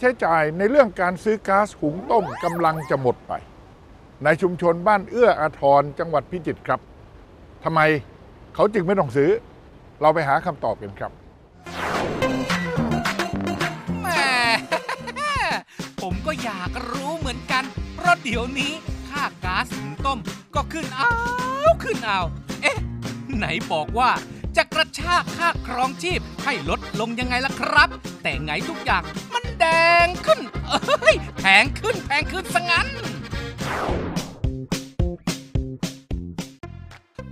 ใช้จ่ายในเรื่องการซื้อก๊าซหุงต้มกำลังจะหมดไป ในชุมชนบ้านเอื้ออาทรจังหวัดพิจิตรครับทำไมเขาจึงไม่ต้องซื้อ เราไปหาคำตอบกันครับแหมผมก็อยากรู้เหมือนกัน เพราะเดี๋ยวนี้ค่าก๊าซหุงต้มก็ขึ้นเอาขึ้นเอา เอ๊ะ ไหนบอกว่าจะกระชากค่าครองชีพให้ลดลงยังไงล่ะครับ แต่ไงทุกอย่าง ดงขึ้น เอ้ยแพงขึ้นแพงขึ้นซะงั้น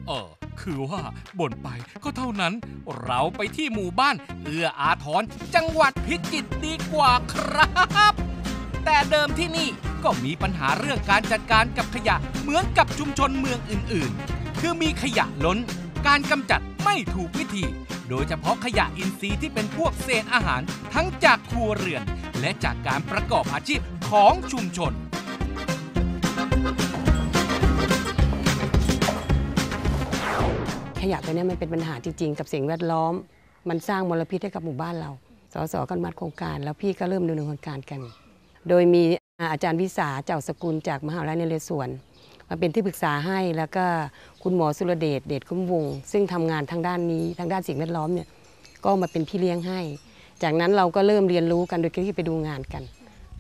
เออคือว่าบ่นไปก็เท่านั้น เราไปที่หมู่บ้านเอื้ออาทรจังหวัดพิจิตรดีกว่าครับ แต่เดิมที่นี่ก็มีปัญหาเรื่องการจัดการกับขยะเหมือนกับชุมชนเมืองอื่นๆ คือมีขยะล้น การกำจัดไม่ถูกวิธี โดยเฉพาะขยะอินทรีย์ที่เป็นพวกเศษอาหารทั้งจากครัวเรือน และจากการประกอบอาชีพของชุมชน ขยะตัวนี้มันเป็นปัญหาจริงๆ กับสิ่งแวดล้อม มันสร้างมลพิษให้กับหมู่บ้านเรา สสกันมัดโครงการ แล้วพี่ก็เริ่มดำเนินโครงการกัน โดยมีอาจารย์วิสาเจ้าสกุลจากมหาวิทยาลัยนเรศวรมาเป็นที่ปรึกษาให้แล้วก็คุณหมอสุรเดชเดชคุ้มวง ซึ่งทำงานทางด้านนี้ทางด้านสิ่งแวดล้อมเนี่ยก็มาเป็นพี่เลี้ยงให้ จากนั้นเราก็เริ่มเรียนรู้กันโดยที่ไปดูงานกัน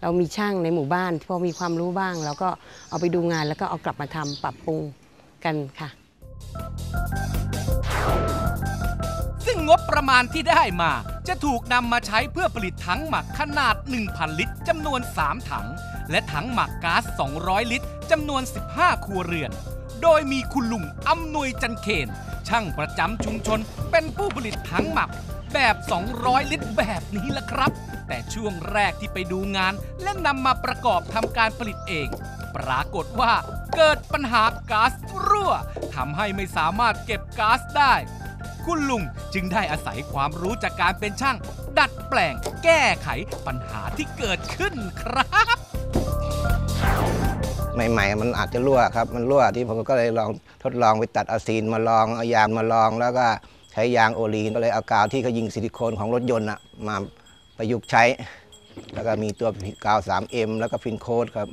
เรามีช่างในหมู่บ้านพอมีความรู้บ้างเราก็เอาไปดูงานแล้วก็เอากลับมาทำปรับปรุงกันค่ะ ซึ่งงบประมาณที่ได้มา จะถูกนำมาใช้เพื่อผลิตถังหมักขนาด 1,000 ลิตรจำนวน 3 ถัง และถังหมักก๊าซ 200 ลิตรจำนวน 15 ครัวเรือน โดยมีคุณลุงอำนวยจันเคนช่างประจำชุมชนเป็นผู้ผลิตถังหมัก แบบ 200 ลิตรแบบนี้ละครับ แต่ช่วงแรกที่ไปดูงาน และนำมาประกอบทำการผลิตเอง ปรากฏว่าเกิดปัญหาก๊าซรั่วทำให้ไม่สามารถเก็บก๊าซได้ คุณลุงจึงได้อาศัยความรู้จากการเป็นช่าง ดัดแปลงแก้ไขปัญหาที่เกิดขึ้นครับใหม่ๆ มันอาจจะรั่วครับ มันรั่วที่ผมก็เลยลองทดลองไปตัดอะซีนมาลองเอายางมาลองแล้วก็ ใช้ยางโอลีนก็เลยเอากาวที่เขายิงซิลิโคนของรถยนต์อะมาประยุกต์ใช้ แล้วก็มีตัวกาว 3M แล้วก็ฟินโคดครับ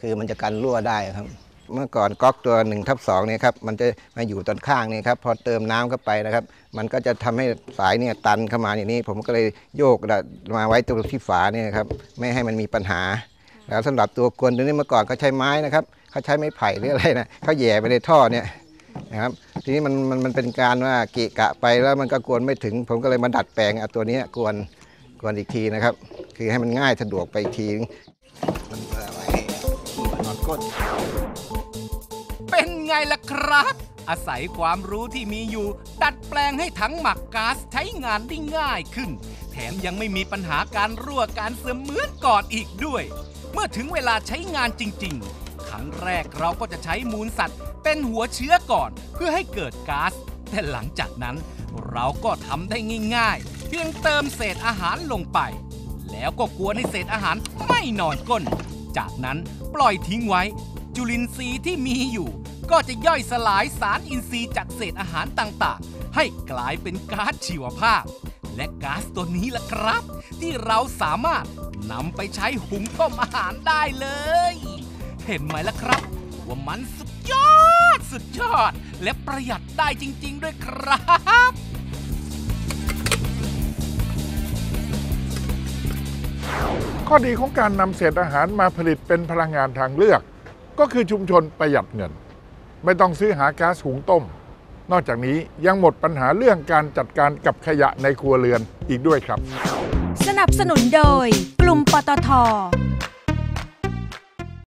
คือมันจะกันรั่วได้ครับ เมื่อก่อนก๊อกตัว1ทับ2เนี่ยครับมันจะมาอยู่ตอนข้างนี่ครับพอเติมน้ำเข้าไปนะครับ มันก็จะทำให้สายเนี่ยตันเข้ามาอย่างนี้ ผมก็เลยโยกมาไว้ตรงที่ฝาเนี่ยครับไม่ให้มันมีปัญหา แล้วสำหรับตัวกวนตัวนี้เมื่อก่อนเขาใช้ไม้นะครับเขาใช้ไม้ไผ่หรืออะไรนะเขาแย่ไปในท่อเนี่ย นะครับทีนี้มันมันมันเป็นการว่าเกะกะไปแล้วมันก็กวนไม่ถึง ผมก็เลยมาดัดแปลงเอาตัวนี้กวนกวนอีกทีนะครับ คือให้มันง่ายสะดวกไปอีกทีมันเอไว้นอนก้นเป็นไงล่ะครับ อาศัยความรู้ที่มีอยู่ ดัดแปลงให้ถังหมักก๊าซใช้งานได้ง่ายขึ้น แถมยังไม่มีปัญหาการรั่วการเสื่อมเหมือนก่อนอีกด้วย เมื่อถึงเวลาใช้งานจริง ๆ ครั้งแรกเราก็จะใช้มูลสัตว์ เป็นหัวเชื้อก่อนเพื่อให้เกิดก๊าซแต่หลังจากนั้นเราก็ทำได้ง่ายๆ เพียงเติมเศษอาหารลงไป แล้วก็กวนให้เศษอาหารไม่นอนก้น จากนั้นปล่อยทิ้งไว้ จุลินทรีย์ที่มีอยู่ ก็จะย่อยสลายสารอินทรีย์จากเศษอาหารต่างๆ ให้กลายเป็นก๊าซชีวภาพ และก๊าซตัวนี้ล่ะครับ ที่เราสามารถนำไปใช้หุงต้มอาหารได้เลย เห็นไหมล่ะครับ ว่ามันสุดยอด สุดยอด และประหยัดได้จริง ๆ ด้วยครับข้อดีของการนำเศษอาหารมาผลิตเป็นพลังงานทางเลือก ก็คือชุมชนประหยัดเงิน ไม่ต้องซื้อหาก๊าซหุงต้ม นอกจากนี้ยังหมดปัญหาเรื่องการจัดการกับขยะในครัวเรือนอีกด้วยครับ สนับสนุนโดยกลุ่มปตท